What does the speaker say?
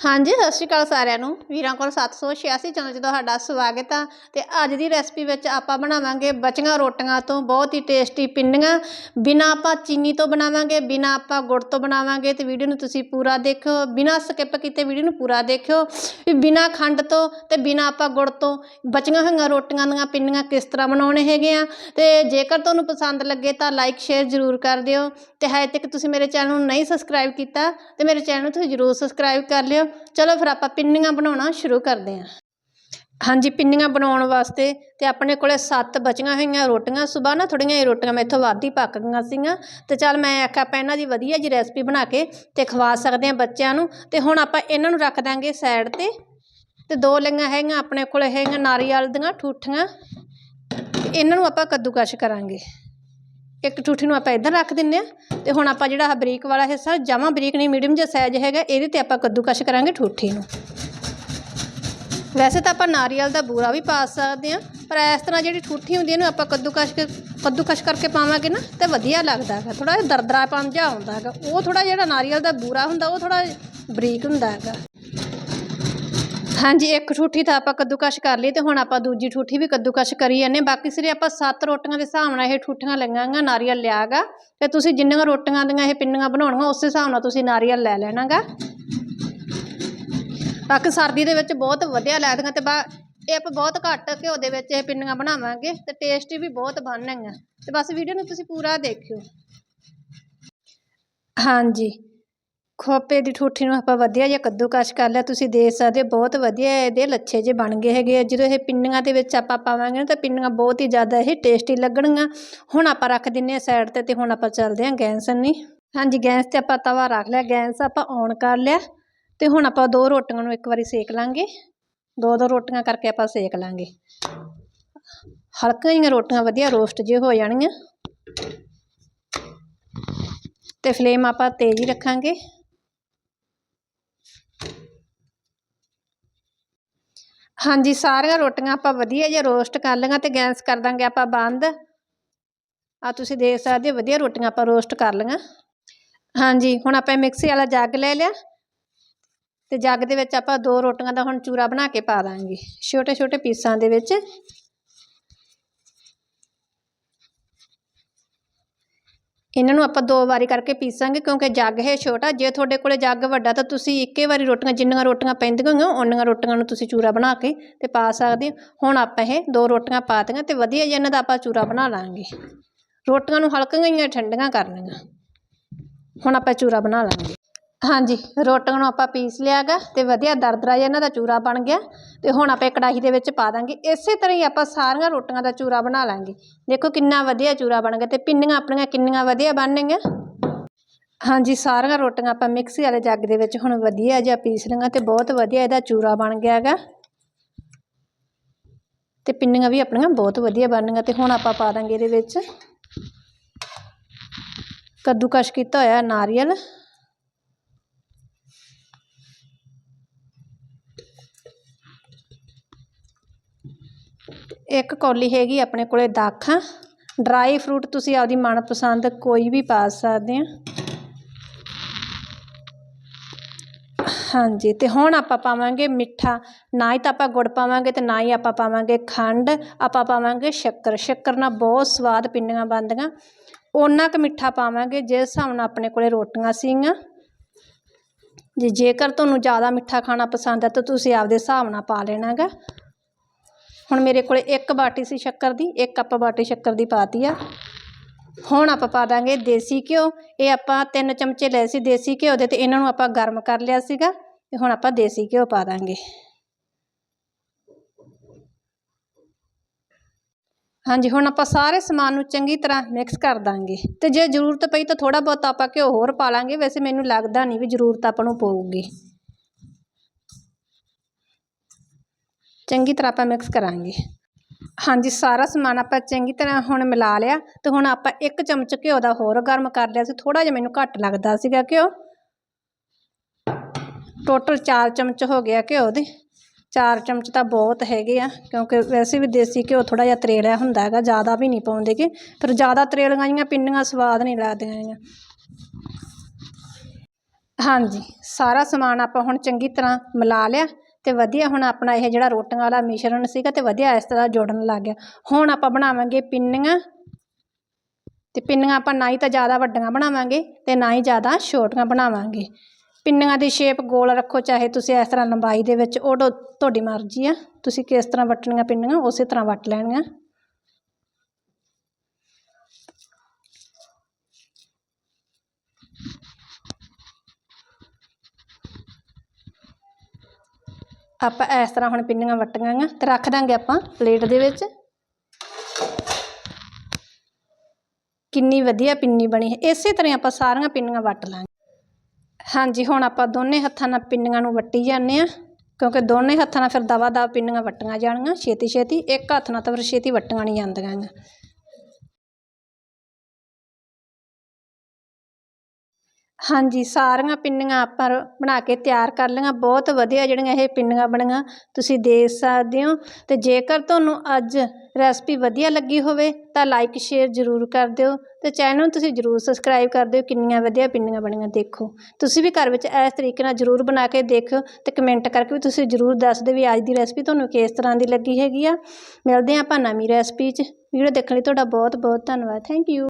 ਹਾਂਜੀ, ਸਤਿ ਸ਼੍ਰੀ ਅਕਾਲ ਸਾਰਿਆਂ ਨੂੰ। ਵੀਰਾਂ ਕੋਲ 786 ਚੈਨਲ 'ਚ ਤੁਹਾਡਾ ਸਵਾਗਤ ਆ ਤੇ ਅੱਜ ਦੀ ਰੈਸਪੀ ਵਿੱਚ ਆਪਾਂ ਬਣਾਵਾਂਗੇ ਬਚੀਆਂ ਰੋਟੀਆਂ ਤੋਂ ਬਹੁਤ ਹੀ ਟੇਸਟੀ ਪਿੰਨੀਆਂ। ਬਿਨਾਂ ਆਪਾਂ ਚੀਨੀ ਤੋਂ ਬਣਾਵਾਂਗੇ, ਬਿਨਾਂ ਆਪਾਂ ਗੁੜ ਤੋਂ ਬਣਾਵਾਂਗੇ ਤੇ ਵੀਡੀਓ ਨੂੰ ਤੁਸੀਂ ਪੂਰਾ ਦੇਖਿਓ, ਬਿਨਾਂ ਸਕਿਪ ਕੀਤੇ ਵੀਡੀਓ ਨੂੰ ਪੂਰਾ ਦੇਖਿਓ। ਵੀ ਬਿਨਾ ਖੰਡ ਤੋਂ ਤੇ ਬਿਨਾਂ ਆਪਾਂ ਗੁੜ ਤੋਂ ਬਚੀਆਂ ਹੋਈਆਂ ਰੋਟੀਆਂ ਦੀਆਂ ਪਿੰਨੀਆਂ ਕਿਸ ਤਰ੍ਹਾਂ ਬਣਾਉਣੇ ਹੈਗੇ ਆ। ਤੇ ਜੇਕਰ ਤੁਹਾਨੂੰ ਪਸੰਦ ਲੱਗੇ ਤਾਂ ਲਾਈਕ ਸ਼ੇਅਰ ਜ਼ਰੂਰ ਕਰ ਦਿਓ। ਤੇ ਹਜੇ ਤੱਕ ਤੁਸੀਂ ਮੇਰੇ ਚੈਨਲ ਨੂੰ ਨਹੀਂ ਸਬਸਕ੍ਰਾਈਬ ਕੀਤਾ ਤੇ ਮੇਰੇ ਚੈਨਲ ਨੂੰ ਤੁਸੀਂ ਜ਼ਰੂਰ ਸਬਸਕ੍ਰਾਈਬ ਕਰ ਲਿਓ। ਚਲੋ ਫਿਰ ਆਪਾਂ ਪਿੰਨੀਆਂ ਬਣਾਉਣਾ ਸ਼ੁਰੂ ਕਰਦੇ ਹਾਂ। ਹਾਂਜੀ, ਪਿੰਨੀਆਂ ਬਣਾਉਣ ਵਾਸਤੇ ਤੇ ਆਪਣੇ ਕੋਲੇ ਸੱਤ ਬਚੀਆਂ ਹੋਈਆਂ ਰੋਟੀਆਂ, ਸਵੇਰ ਨਾ ਥੋੜੀਆਂ ਜਿਹੀਆਂ ਰੋਟੀਆਂ ਮੈਥੋਂ ਵੱਧ ਹੀ ਪੱਕ ਗਈਆਂ ਸੀਗੀਆਂ ਤੇ ਚੱਲ ਮੈਂ ਆਖਿਆ ਆਪਾਂ ਇਹਨਾਂ ਦੀ ਵਧੀਆ ਜੀ ਰੈਸਪੀ ਬਣਾ ਕੇ ਤੇ ਖਵਾ ਸਕਦੇ ਹਾਂ ਬੱਚਿਆਂ ਨੂੰ ਤੇ ਹੁਣ ਆਪਾਂ ਇਹਨਾਂ ਨੂੰ ਰੱਖ ਦਾਂਗੇ ਸਾਈਡ ਤੇ ਤੇ ਦੋ ਲਈਆਂ ਹੈਗੀਆਂ ਆਪਣੇ ਕੋਲੇ ਹੈਗੀਆਂ ਨਾਰੀਅਲ ਦੀਆਂ, ਠੂਠੀਆਂ ਇਹਨਾਂ ਨੂੰ ਆਪਾਂ ਕੱਦੂਕਸ਼ ਕਰਾਂਗੇ। ਇੱਕ ਠੂਠੀ ਨੂੰ ਆਪਾਂ ਇੱਧਰ ਰੱਖ ਦਿੰਨੇ ਆ ਤੇ ਹੁਣ ਆਪਾਂ ਜਿਹੜਾ ਆਹ ਬਰੀਕ ਵਾਲਾ ਹਿੱਸਾ ਜਮਾਂ ਬਰੀਕ ਨਹੀਂ ਮੀਡੀਅਮ ਜਿਹਾ ਸਾਈਜ਼ ਹੈਗਾ, ਇਹਦੇ ਤੇ ਆਪਾਂ ਕੱਦੂਕਸ਼ ਕਰਾਂਗੇ ਠੂਠੀ ਨੂੰ। ਵੈਸੇ ਤਾਂ ਆਪਾਂ ਨਾਰੀਅਲ ਦਾ ਬੂਰਾ ਵੀ ਪਾ ਸਕਦੇ ਆ ਪਰ ਇਸ ਤਰ੍ਹਾਂ ਜਿਹੜੀ ਠੂਠੀ ਹੁੰਦੀ ਹੈ ਇਹਨੂੰ ਆਪਾਂ ਕੱਦੂਕਸ਼ ਕੇ ਕੱਦੂਕਸ਼ ਕਰਕੇ ਪਾਵਾਂਗੇ ਨਾ, ਤੇ ਵਧੀਆ ਲੱਗਦਾ ਹੈਗਾ। ਥੋੜਾ ਜਿਹਾ ਦਰਦਰਾਪਨ ਜਿਹਾ ਆਉਂਦਾ ਹੈਗਾ। ਉਹ ਥੋੜਾ ਜਿਹੜਾ ਨਾਰੀਅਲ ਦਾ ਬੂਰਾ ਹੁੰਦਾ, ਉਹ ਥੋੜਾ ਬਰੀਕ ਹੁੰਦਾ ਹੈਗਾ। ਹਾਂਜੀ, ਇੱਕ ਠੂਠੀ ਤਾਂ ਆਪਾਂ ਕੱਦੂਕਸ਼ ਕਰ ਲਈ ਤੇ ਹੁਣ ਆਪਾਂ ਦੂਜੀ ਠੂਠੀ ਵੀ ਕੱਦੂਕਸ਼ ਕਰੀ ਜਾਂਦੇ ਬਾਕੀ ਸਿਰੇ ਆਪਾਂ ਸੱਤ ਰੋਟੀਆਂ ਦੇ ਹਿਸਾਬ ਨਾਲ ਇਹ ਠੂਠੀਆਂ ਲਈਆਂਗਾ ਨਾਰੀਅਲ ਲਿਆਗਾ ਤੇ ਤੁਸੀਂ ਜਿੰਨੀਆਂ ਰੋਟੀਆਂ ਦੀਆਂ ਇਹ ਪਿੰਨੀਆਂ ਬਣਾਉਣੀਆਂ, ਉਸੇ ਹਿਸਾਬ ਨਾਲ ਤੁਸੀਂ ਨਾਰੀਅਲ ਲੈ ਲੈਣਾਗਾ ਬਾਕੀ ਸਰਦੀ ਦੇ ਵਿੱਚ ਬਹੁਤ ਵਧੀਆ ਲੱਗਦੀਆਂ ਤੇ ਬਾ ਇਹ ਆਪਾਂ ਬਹੁਤ ਘੱਟ ਘਿਓ ਦੇ ਵਿੱਚ ਇਹ ਪਿੰਨੀਆਂ ਬਣਾਵਾਂਗੇ ਤੇ ਟੇਸਟੀ ਵੀ ਬਹੁਤ ਬਣਨਗੀਆਂ। ਤੇ ਬਸ ਵੀਡੀਓ ਨੂੰ ਤੁਸੀਂ ਪੂਰਾ ਦੇਖਿਓ। ਹਾਂਜੀ। ਖੋਪੇ ਦੀ ਠੂਠੀ ਨੂੰ ਆਪਾਂ ਵਧੀਆ ਜਿਹਾ ਕੱਦੂਕਸ਼ ਕਰ ਲਿਆ, ਤੁਸੀਂ ਦੇਖ ਸਕਦੇ ਹੋ, ਬਹੁਤ ਵਧੀਆ ਇਹਦੇ ਲੱਛੇ ਜੇ ਬਣ ਗਏ ਹੈਗੇ ਆ। ਜਦੋਂ ਇਹ ਪਿੰਨੀਆਂ ਦੇ ਵਿੱਚ ਆਪਾਂ ਪਾਵਾਂਗੇ ਨਾ, ਤਾਂ ਪਿੰਨੀਆਂ ਬਹੁਤ ਹੀ ਜ਼ਿਆਦਾ ਇਹ ਟੇਸਟੀ ਲੱਗਣਗੀਆਂ। ਹੁਣ ਆਪਾਂ ਰੱਖ ਦਿੰਨੇ ਆ ਸਾਈਡ ਤੇ ਤੇ ਹੁਣ ਆਪਾਂ ਚੱਲਦੇ ਹਾਂ ਗੈਸ ਨਹੀਂ। ਹਾਂਜੀ, ਗੈਸ ਤੇ ਆਪਾਂ ਤਵਾ ਰੱਖ ਲਿਆ, ਗੈਸ ਆਪਾਂ ਔਨ ਕਰ ਲਿਆ। ਤੇ ਹੁਣ ਆਪਾਂ ਦੋ ਰੋਟੀਆਂ ਨੂੰ ਇੱਕ ਵਾਰੀ ਸੇਕ ਲਾਂਗੇ। ਦੋ ਦੋ ਰੋਟੀਆਂ ਕਰਕੇ ਆਪਾਂ ਸੇਕ ਲਾਂਗੇ। ਹਲਕੀਆਂ ਜਿਹੀਆਂ ਰੋਟੀਆਂ ਵਧੀਆ ਰੋਸਟ ਜੇ ਹੋ ਜਾਣਗੀਆਂ। ਤੇ ਫਲੇਮ ਆਪਾਂ ਤੇਜ਼ ਹੀ ਰੱਖਾਂਗੇ। ਹਾਂਜੀ, ਸਾਰੀਆਂ ਰੋਟੀਆਂ ਆਪਾਂ ਵਧੀਆ ਜਿਹਾ ਰੋਸਟ ਕਰ ਲਈਆਂ ਤੇ ਗੈਸ ਕਰ ਦਾਂਗੇ ਆਪਾਂ ਬੰਦ। ਆ ਤੁਸੀਂ ਦੇਖ ਸਕਦੇ ਹੋ, ਵਧੀਆ ਰੋਟੀਆਂ ਆਪਾਂ ਰੋਸਟ ਕਰ ਲਈਆਂ। ਹਾਂਜੀ, ਹੁਣ ਆਪਾਂ ਮਿਕਸੀ ਵਾਲਾ ਜੱਗ ਲੈ ਲਿਆ। ਤੇ ਜੱਗ ਦੇ ਵਿੱਚ ਆਪਾਂ ਦੋ ਰੋਟੀਆਂ ਦਾ ਹੁਣ ਚੂਰਾ ਬਣਾ ਕੇ ਪਾ ਦਾਂਗੇ ਛੋਟੇ ਛੋਟੇ ਪੀਸਾਂ ਦੇ ਵਿੱਚ। ਇਹਨਾਂ ਨੂੰ ਆਪਾਂ ਦੋ ਵਾਰੀ ਕਰਕੇ ਪੀਸਾਂਗੇ, ਕਿਉਂਕਿ ਜੱਗ ਹੈ ਛੋਟਾ। ਜੇ ਤੁਹਾਡੇ ਕੋਲੇ ਜੱਗ ਵੱਡਾ, ਤਾਂ ਤੁਸੀਂ ਇੱਕੇ ਵਾਰੀ ਰੋਟੀਆਂ, ਜਿੰਨੀਆਂ ਰੋਟੀਆਂ ਪੈਂਦੀਆਂ ਹੋਈਆਂ ਉਨੀਆਂ ਰੋਟੀਆਂ ਨੂੰ ਤੁਸੀਂ ਚੂਰਾ ਬਣਾ ਕੇ ਤੇ ਪਾ ਸਕਦੇ ਹੋ। ਹੁਣ ਆਪਾਂ ਇਹ ਦੋ ਰੋਟੀਆਂ ਪਾ ਦਿੱਤੀਆਂ ਤੇ ਵਧੀਆ ਜਿਹਾ ਇਹਨਾਂ ਦਾ ਆਪਾਂ ਚੂਰਾ ਬਣਾ ਲਾਂਗੇ। ਰੋਟੀਆਂ ਨੂੰ ਹਲਕੀਆਂ ਜਿਹੀਆਂ ਠੰਡੀਆਂ ਕਰ ਲਈਆਂ। ਹੁਣ ਆਪਾਂ ਚੂਰਾ ਬਣਾ ਲਾਂਗੇ। ਹਾਂਜੀ, ਰੋਟੀਆਂ ਨੂੰ ਆਪਾਂ ਪੀਸ ਲਿਆਗਾ ਤੇ ਵਧੀਆ ਦਰਦਰਾ ਜਿਹਾ ਇਹਨਾਂ ਦਾ ਚੂਰਾ ਬਣ ਗਿਆ ਤੇ ਹੁਣ ਆਪਾਂ ਕੜਾਹੀ ਦੇ ਵਿੱਚ ਪਾ ਦਾਂਗੇ। ਇਸੇ ਤਰ੍ਹਾਂ ਹੀ ਆਪਾਂ ਸਾਰੀਆਂ ਰੋਟੀਆਂ ਦਾ ਚੂਰਾ ਬਣਾ ਲਾਂਗੇ। ਦੇਖੋ ਕਿੰਨਾ ਵਧੀਆ ਚੂਰਾ ਬਣ ਗਿਆ ਤੇ ਪਿੰਨੀਆਂ ਆਪਣੀਆਂ ਕਿੰਨੀਆਂ ਵਧੀਆ ਬਣਨਗੀਆਂ। ਹਾਂਜੀ, ਸਾਰੀਆਂ ਰੋਟੀਆਂ ਆਪਾਂ ਮਿਕਸੀ ਵਾਲੇ ਜੱਗ ਦੇ ਵਿੱਚ ਹੁਣ ਵਧੀਆ ਜਿਹਾ ਪੀਸ ਲਈਆਂ ਤੇ ਬਹੁਤ ਵਧੀਆ ਇਹਦਾ ਚੂਰਾ ਬਣ ਗਿਆ ਹੈਗਾ। ਤੇ ਪਿੰਨੀਆਂ ਵੀ ਆਪਣੀਆਂ ਬਹੁਤ ਵਧੀਆ ਬਣਨਗੀਆਂ ਤੇ ਹੁਣ ਆਪਾਂ ਪਾ ਦਾਂਗੇ ਇਹਦੇ ਵਿੱਚ। ਕੱਦੂਕਸ਼ ਕੀਤਾ ਹੋਇਆ ਨਾਰੀਅਲ। ਇੱਕ ਕੌਲੀ ਹੈਗੀ ਆਪਣੇ ਕੋਲੇ ਦਾਖਾਂ। ਡਰਾਈ ਫਰੂਟ ਤੁਸੀਂ ਆਪਦੀ ਮਨਪਸੰਦ ਕੋਈ ਵੀ ਪਾ ਸਕਦੇ ਆ। ਹਾਂਜੀ, ਤੇ ਹੁਣ ਆਪਾਂ ਪਾਵਾਂਗੇ ਮਿੱਠਾ। ਨਾ ਹੀ ਤਾਂ ਆਪਾਂ ਗੁੜ ਪਾਵਾਂਗੇ ਤੇ ਨਾ ਹੀ ਆਪਾਂ ਪਾਵਾਂਗੇ ਖੰਡ, ਆਪਾਂ ਪਾਵਾਂਗੇ ਸ਼ੱਕਰ। ਸ਼ੱਕਰ ਨਾਲ ਬਹੁਤ ਸਵਾਦ ਪਿੰਨੀਆਂ ਬਣਦੀਆਂ। ਓਨਾ ਕੁ ਮਿੱਠਾ ਪਾਵਾਂਗੇ ਜਿਸ ਹਿਸਾਬ ਨਾਲ ਆਪਣੇ ਕੋਲੇ ਰੋਟੀਆਂ ਸੀਗੀਆਂ। ਜੇ, ਜੇਕਰ ਤੁਹਾਨੂੰ ਜ਼ਿਆਦਾ ਮਿੱਠਾ ਖਾਣਾ ਪਸੰਦ ਹੈ ਤਾਂ ਤੁਸੀਂ ਆਪਦੇ ਹਿਸਾਬ ਨਾਲ ਪਾ ਲੈਣਾ ਗਾ ਹੁਣ ਮੇਰੇ ਕੋਲ ਇੱਕ ਬਾਟੀ ਸੀ ਸ਼ੱਕਰ ਦੀ, ਇੱਕ ਆਪਾਂ ਬਾਟੀ ਸ਼ੱਕਰ ਦੀ ਪਾਤੀ ਆ। ਹੁਣ ਆਪਾਂ ਪਾ ਦਾਂਗੇ ਦੇਸੀ ਘਿਓ। ਇਹ ਆਪਾਂ ਤਿੰਨ ਚਮਚੇ ਲਏ ਸੀ ਦੇਸੀ ਘਿਓ ਦੇ ਤੇ ਇਹਨਾਂ ਨੂੰ ਆਪਾਂ ਗਰਮ ਕਰ ਲਿਆ ਸੀਗਾ ਤੇ ਹੁਣ ਆਪਾਂ ਦੇਸੀ ਘਿਓ ਪਾ ਦਾਂਗੇ। ਹਾਂਜੀ, ਹੁਣ ਆਪਾਂ ਸਾਰੇ ਸਮਾਨ ਨੂੰ ਚੰਗੀ ਤਰ੍ਹਾਂ ਮਿਕਸ ਕਰ ਦਾਂਗੇ। ਤੇ ਜੇ ਜ਼ਰੂਰਤ ਪਈ ਤਾਂ ਥੋੜਾ ਬਹੁਤ ਆਪਾਂ ਘਿਓ ਹੋਰ ਪਾ ਲਾਂਗੇ। ਵੈਸੇ ਮੈਨੂੰ ਲੱਗਦਾ ਨਹੀਂ ਵੀ ਜ਼ਰੂਰਤ ਆਪਾਂ ਨੂੰ ਪਊਗੀ। ਚੰਗੀ ਤਰ੍ਹਾਂ ਆਪਾਂ ਮਿਕਸ ਕਰਾਂਗੇ। ਹਾਂਜੀ, ਸਾਰਾ ਸਮਾਨ ਆਪਾਂ ਚੰਗੀ ਤਰ੍ਹਾਂ ਹੁਣ ਮਿਲਾ ਲਿਆ ਤੇ ਹੁਣ ਆਪਾਂ ਇੱਕ ਚਮਚ ਘਿਓ ਦਾ ਹੋਰ ਗਰਮ ਕਰ ਲਿਆ ਸੀ। ਥੋੜਾ ਜਿਹਾ ਮੈਨੂੰ ਘੱਟ ਲੱਗਦਾ ਸੀਗਾ ਘਿਓ। ਟੋਟਲ 4 ਚਮਚ ਹੋ ਗਿਆ ਘਿਓ ਦੇ। 4 ਚਮਚ ਤਾਂ ਬਹੁਤ ਹੈਗੇ ਆ, ਕਿਉਂਕਿ ਵੈਸੇ ਵੀ ਦੇਸੀ ਘਿਓ ਥੋੜਾ ਜਿਹਾ ਤਰੇੜਿਆ ਹੁੰਦਾ ਹੈਗਾ, ਜ਼ਿਆਦਾ ਵੀ ਨਹੀਂ ਪਾਉਂਦੇ ਕਿ ਫਿਰ ਜ਼ਿਆਦਾ ਤਰੇਲੀਆਂ ਜੀਆਂ ਪਿੰਨੀਆਂ ਸਵਾਦ ਨਹੀਂ ਲੱਗਦੀਆਂ ਹੈਗੀਆਂ ਹਾਂਜੀ, ਸਾਰਾ ਸਮਾਨ ਆਪਾਂ ਹੁਣ ਚੰਗੀ ਤਰ੍ਹਾਂ ਮਿਲਾ ਲਿਆ। ਤੇ ਵਧੀਆ ਹੁਣ ਆਪਣਾ ਇਹ ਜਿਹੜਾ ਰੋਟੀਆਂ ਵਾਲਾ ਮਿਸ਼ਰਣ ਸੀਗਾ ਤੇ ਵਧੀਆ ਇਸ ਤਰ੍ਹਾਂ ਜੁੜਨ ਲੱਗ ਗਿਆ। ਹੁਣ ਆਪਾਂ ਬਣਾਵਾਂਗੇ ਪਿੰਨੀਆਂ ਤੇ ਪਿੰਨੀਆਂ ਆਪਾਂ ਨਾ ਹੀ ਤਾਂ ਜ਼ਿਆਦਾ ਵੱਡੀਆਂ ਬਣਾਵਾਂਗੇ ਤੇ ਨਾ ਹੀ ਜ਼ਿਆਦਾ ਛੋਟੀਆਂ ਬਣਾਵਾਂਗੇ। ਪਿੰਨੀਆਂ ਦੀ ਸ਼ੇਪ ਗੋਲ ਰੱਖੋ, ਚਾਹੇ ਤੁਸੀਂ ਇਸ ਤਰ੍ਹਾਂ ਲੰਬਾਈ ਦੇ ਵਿੱਚ, ਉਹ ਟੋ- ਤੁਹਾਡੀ ਮਰਜ਼ੀ ਆ। ਤੁਸੀਂ ਕਿਸ ਤਰ੍ਹਾਂ ਵੱਟਣੀਆਂ ਪਿੰਨੀਆਂ, ਉਸੇ ਤਰ੍ਹਾਂ ਵੱਟ ਲੈਣੀਆਂ। ਆਪਾਂ ਇਸ ਤਰ੍ਹਾਂ ਹੁਣ ਪਿੰਨੀਆਂ ਵੱਟੀਆਂ ਆ ਤੇ ਰੱਖ ਦਾਂਗੇ ਆਪਾਂ ਪਲੇਟ ਦੇ ਵਿੱਚ। ਕਿੰਨੀ ਵਧੀਆ ਪਿੰਨੀ ਬਣੀ ਹੈ। ਇਸੇ ਤਰ੍ਹਾਂ ਆਪਾਂ ਸਾਰੀਆਂ ਪਿੰਨੀਆਂ ਵੱਟ ਲਾਂਗੇ। ਹਾਂਜੀ, ਹੁਣ ਆਪਾਂ ਦੋਨੇ ਹੱਥਾਂ ਨਾਲ ਪਿੰਨੀਆਂ ਨੂੰ ਵੱਟੀ ਜਾਂਦੇ ਆ ਕਿਉਂਕਿ ਦੋਨੇ ਹੱਥਾਂ ਨਾਲ ਫਿਰ ਦਵਾ ਦਵਾ ਪਿੰਨੀਆਂ ਵੱਟੀਆਂ ਜਾਣਗੀਆਂ। ਛੇਤੀ ਛੇਤੀ ਇੱਕ ਹੱਥ ਨਾਲ ਤਾਂ ਫਿਰ ਛੇਤੀ ਵੱਟੀਆਂ ਨਹੀਂ ਜਾਂਦੀਆਂ ਹਾਂਜੀ, ਸਾਰੀਆਂ ਪਿੰਨੀਆਂ ਆਪਾਂ ਬਣਾ ਕੇ ਤਿਆਰ ਕਰ ਲਈਆਂ। ਬਹੁਤ ਵਧੀਆ ਜਿਹੜੀਆਂ ਇਹ ਪਿੰਨੀਆਂ ਬਣੀਆਂ, ਤੁਸੀਂ ਦੇਖ ਸਕਦੇ ਹੋ। ਅਤੇ ਜੇਕਰ ਤੁਹਾਨੂੰ ਅੱਜ ਰੈਸਪੀ ਵਧੀਆ ਲੱਗੀ ਹੋਵੇ, ਤਾਂ ਲਾਈਕ ਸ਼ੇਅਰ ਜ਼ਰੂਰ ਕਰ ਦਿਓ। ਅਤੇ ਚੈਨਲ ਨੂੰ ਤੁਸੀਂ ਜ਼ਰੂਰ ਸਬਸਕ੍ਰਾਈਬ ਕਰ ਦਿਓ, ਕਿੰਨੀਆਂ ਵਧੀਆ ਪਿੰਨੀਆਂ ਬਣੀਆਂ, ਦੇਖੋ। ਤੁਸੀਂ ਵੀ ਘਰ ਵਿੱਚ ਇਸ ਤਰੀਕੇ ਨਾਲ ਜ਼ਰੂਰ ਬਣਾ ਕੇ ਦੇਖਿਓ ਅਤੇ ਕਮੈਂਟ ਕਰਕੇ ਵੀ ਤੁਸੀਂ ਜ਼ਰੂਰ ਦੱਸ ਦਿਓ ਵੀ ਅੱਜ ਦੀ ਰੈਸਪੀ ਤੁਹਾਨੂੰ ਕਿਸ ਤਰ੍ਹਾਂ ਦੀ ਲੱਗੀ ਹੈਗੀ ਆ। ਮਿਲਦੇ ਹਾਂ ਆਪਾਂ ਨਵੀਂ ਰੈਸਪੀ 'ਚ। ਵੀਡੀਓ ਦੇਖਣ ਲਈ ਤੁਹਾਡਾ ਬਹੁਤ ਬਹੁਤ ਧੰਨਵਾਦ। Thank you